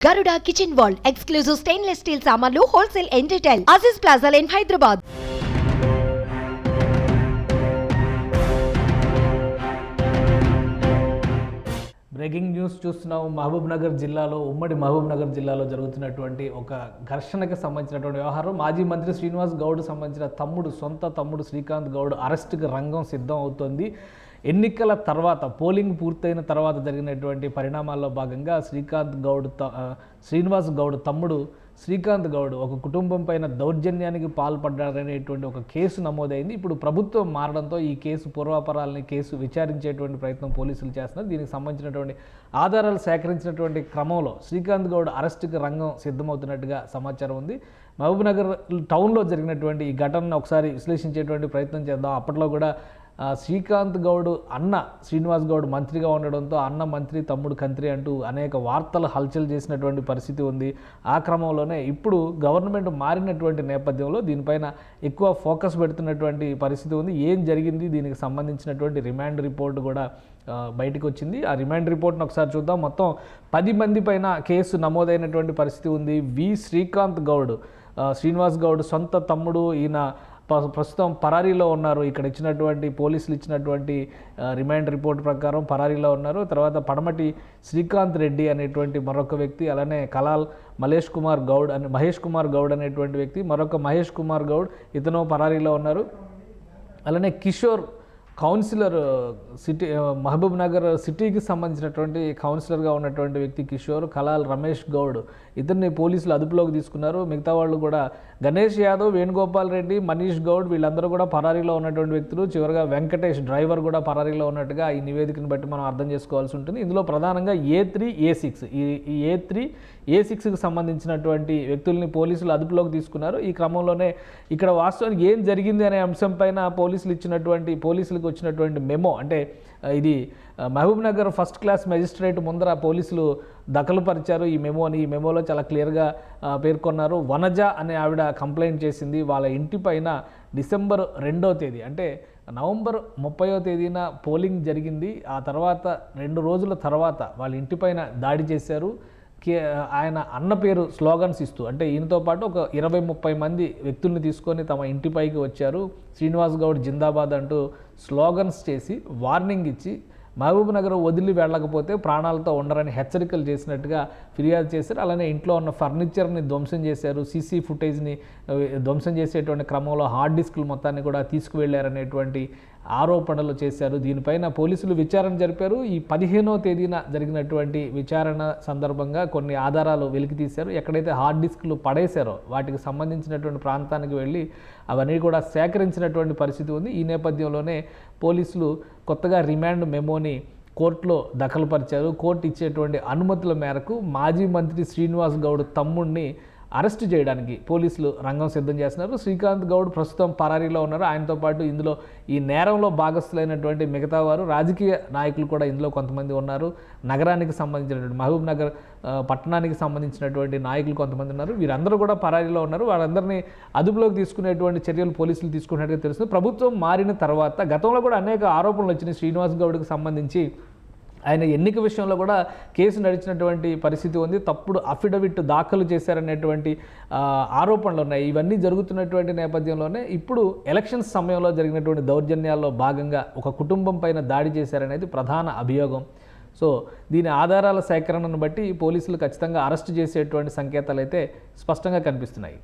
Garuda kitchen wall exclusive stainless steel సామాన్లు wholesale ఎంటర్టైల్ retail Aziz plaza line Hyderabad breaking news చూస్తున్నాం మహబూబ్ నగర్ జిల్లాలో ఉమ్మడి మహబూబ్ నగర్ జిల్లాలో జరుగుతున్నటువంటి ఒక ఘర్షణకు సంబంధించినటువంటి వ్యవహారం. మాజీ మంత్రి శ్రీనివాస్ గౌడ్ సంబంధించిన తమ్ముడు సొంత తమ్ముడు శ్రీకాంత్ గౌడ్ అరెస్ట్కి రంగం సిద్ధం అవుతోంది. ఎన్నికల తర్వాత పోలింగ్ పూర్తయిన తర్వాత జరిగినటువంటి పరిణామాల్లో భాగంగా శ్రీకాంత్ గౌడ్ త- శ్రీనివాస్ గౌడ్ తమ్ముడు శ్రీకాంత్ గౌడ్ ఒక కుటుంబం పైన దౌర్జన్యానికి పాల్పడ్డారనేటువంటి ఒక కేసు నమోదైంది. ఇప్పుడు ప్రభుత్వం మారడంతో ఈ కేసు పూర్వాపరాలని కేసు విచారించేటువంటి ప్రయత్నం పోలీసులు చేస్తున్నారు. దీనికి సంబంధించినటువంటి ఆధారాలు సేకరించినటువంటి క్రమంలో శ్రీకాంత్ గౌడ్ అరెస్టుకి రంగం సిద్ధమవుతున్నట్టుగా సమాచారం ఉంది. మహబూబ్నగర్ టౌన్లో జరిగినటువంటి ఈ ఘటనను ఒకసారి విశ్లేషించేటువంటి ప్రయత్నం చేద్దాం. అప్పట్లో కూడా శ్రీకాంత్ గౌడ్ అన్న శ్రీనివాస్ గౌడ్ మంత్రిగా ఉండడంతో అన్న మంత్రి తమ్ముడు కంత్రి అంటూ అనేక వార్తలు హల్చల్ చేసినటువంటి పరిస్థితి ఉంది. ఆ క్రమంలోనే ఇప్పుడు గవర్నమెంట్ మారినటువంటి నేపథ్యంలో దీనిపైన ఎక్కువ ఫోకస్ పెడుతున్నటువంటి పరిస్థితి ఉంది. ఏం జరిగింది? దీనికి సంబంధించినటువంటి రిమాండ్ రిపోర్ట్ కూడా బయటకు వచ్చింది. ఆ రిమాండ్ రిపోర్ట్ను ఒకసారి చూద్దాం. మొత్తం పది మంది పైన కేసు నమోదైనటువంటి పరిస్థితి ఉంది. వి శ్రీకాంత్ గౌడ్ శ్రీనివాస్ గౌడ్ సొంత తమ్ముడు ఈయన ప్రస్తుతం పరారీలో ఉన్నారు. ఇక్కడ ఇచ్చినటువంటి పోలీసులు ఇచ్చినటువంటి రిమైండ్ రిమాండ్ రిపోర్ట్ ప్రకారం పరారీలో ఉన్నారు. తర్వాత పడమటి శ్రీకాంత్ రెడ్డి అనేటువంటి మరొక వ్యక్తి అలానే కలాల్ మలేష్ కుమార్ గౌడ్ అనే మహేష్ కుమార్ గౌడ్ అనేటువంటి వ్యక్తి మరొక మహేష్ కుమార్ గౌడ్ ఇతను పరారీలో ఉన్నారు. అలానే కిషోర్ కౌన్సిలర్ సిటీ మహబూబ్ నగర్ సిటీకి సంబంధించినటువంటి కౌన్సిలర్గా ఉన్నటువంటి వ్యక్తి కిషోర్ కలాల్ రమేష్ గౌడ్ ఇద్దరిని పోలీసులు అదుపులోకి తీసుకున్నారు. మిగతా వాళ్ళు కూడా గణేష్ యాదవ్ వేణుగోపాల్ రెడ్డి మనీష్ గౌడ్ వీళ్ళందరూ కూడా పరారీలో ఉన్నటువంటి వ్యక్తులు. చివరిగా వెంకటేష్ డ్రైవర్ కూడా పరారీలో ఉన్నట్టుగా ఈ నివేదికను బట్టి మనం అర్థం చేసుకోవాల్సి ఉంటుంది. ఇందులో ప్రధానంగా ఏ త్రీ ఏ సిక్స్ ఈ ఏ త్రీ ఏ సిక్స్కి సంబంధించినటువంటి వ్యక్తుల్ని పోలీసులు అదుపులోకి తీసుకున్నారు. ఈ క్రమంలోనే ఇక్కడ వాస్తవానికి ఏం జరిగింది అనే అంశం పైన పోలీసులు ఇచ్చినటువంటి పోలీసులకు వచ్చినటువంటి మెమో అంటే ఇది Mahabubnagar Mahabubnagar first class magistrate ముందర పోలీసులు దఖలుపరిచారు ఈ మెమోని ఈ మెమోలో చాలా క్లియర్గా పేర్కొన్నారు. వనజ అనే ఆవిడ కంప్లైంట్ చేసింది వాళ్ళ ఇంటి పైన డిసెంబర్ రెండో తేదీ. అంటే నవంబర్ ముప్పయో తేదీన పోలింగ్ జరిగింది. ఆ తర్వాత రెండు రోజుల తర్వాత వాళ్ళ ఇంటిపైన దాడి చేశారు. కే ఆయన అన్న పేరు స్లోగన్స్ ఇస్తూ అంటే ఈయనతో పాటు ఒక ఇరవై ముప్పై మంది వ్యక్తుల్ని తీసుకొని తమ ఇంటిపైకి వచ్చారు. శ్రీనివాస్ గౌడ్ జిందాబాద్ అంటూ స్లోగన్స్ చేసి వార్నింగ్ ఇచ్చి మహబూబ్ నగర్ వదిలి వెళ్ళకపోతే ప్రాణాలతో ఉండరని హెచ్చరికలు చేసినట్టుగా ఫిర్యాదు చేశారు. అలానే ఇంట్లో ఉన్న ఫర్నిచర్ని ధ్వంసం చేశారు. సీసీ ఫుటేజ్ని ధ్వంసం చేసేటువంటి క్రమంలో హార్డ్ డిస్క్లు మొత్తాన్ని కూడా తీసుకువెళ్ళారనేటువంటి ఆరోపణలు చేశారు. దీనిపైన పోలీసులు విచారణ జరిపారు. ఈ పదిహేనో తేదీన జరిగినటువంటి విచారణ సందర్భంగా కొన్ని ఆధారాలు వెలికి తీశారు. ఎక్కడైతే హార్డ్ డిస్క్లు పడేశారో వాటికి సంబంధించినటువంటి ప్రాంతానికి వెళ్ళి అవన్నీ కూడా సేకరించినటువంటి పరిస్థితి ఉంది. ఈ నేపథ్యంలోనే పోలీసులు కొత్తగా రిమాండ్ మెమోని కోర్టులో దఖలుపరిచారు. కోర్టు ఇచ్చేటువంటి అనుమతుల మేరకు మాజీ మంత్రి శ్రీనివాస్ గౌడ్ తమ్ముడిని అరెస్ట్ చేయడానికి పోలీసులు రంగం సిద్ధం చేస్తున్నారు. శ్రీకాంత్ గౌడ్ ప్రస్తుతం పరారీలో ఉన్నారు. ఆయనతో పాటు ఇందులో ఈ నేరంలో భాగస్థులైనటువంటి మిగతా వారు రాజకీయ నాయకులు కూడా ఇందులో కొంతమంది ఉన్నారు. నగరానికి సంబంధించినటువంటి మహబూబ్ నగర్ పట్టణానికి సంబంధించినటువంటి నాయకులు కొంతమంది ఉన్నారు. వీరందరూ కూడా పరారీలో ఉన్నారు. వారందరినీ అదుపులోకి తీసుకునేటువంటి చర్యలు పోలీసులు తీసుకున్నట్టుగా తెలుస్తుంది. ప్రభుత్వం మారిన తర్వాత గతంలో కూడా అనేక ఆరోపణలు వచ్చినాయి శ్రీనివాస్ గౌడ్కి సంబంధించి. ఆయన ఎన్నిక విషయంలో కూడా కేసు నడిచినటువంటి పరిస్థితి ఉంది. తప్పుడు అఫిడవిట్ దాఖలు చేశారనేటువంటి ఆరోపణలు ఉన్నాయి. ఇవన్నీ జరుగుతున్నటువంటి నేపథ్యంలోనే ఇప్పుడు ఎలక్షన్స్ సమయంలో జరిగినటువంటి దౌర్జన్యాల్లో భాగంగా ఒక కుటుంబం పైన దాడి చేశారనేది ప్రధాన అభియోగం. సో దీని ఆధారాల సేకరణను బట్టి పోలీసులు ఖచ్చితంగా అరెస్ట్ చేసేటువంటి సంకేతాలు అయితే స్పష్టంగా కనిపిస్తున్నాయి.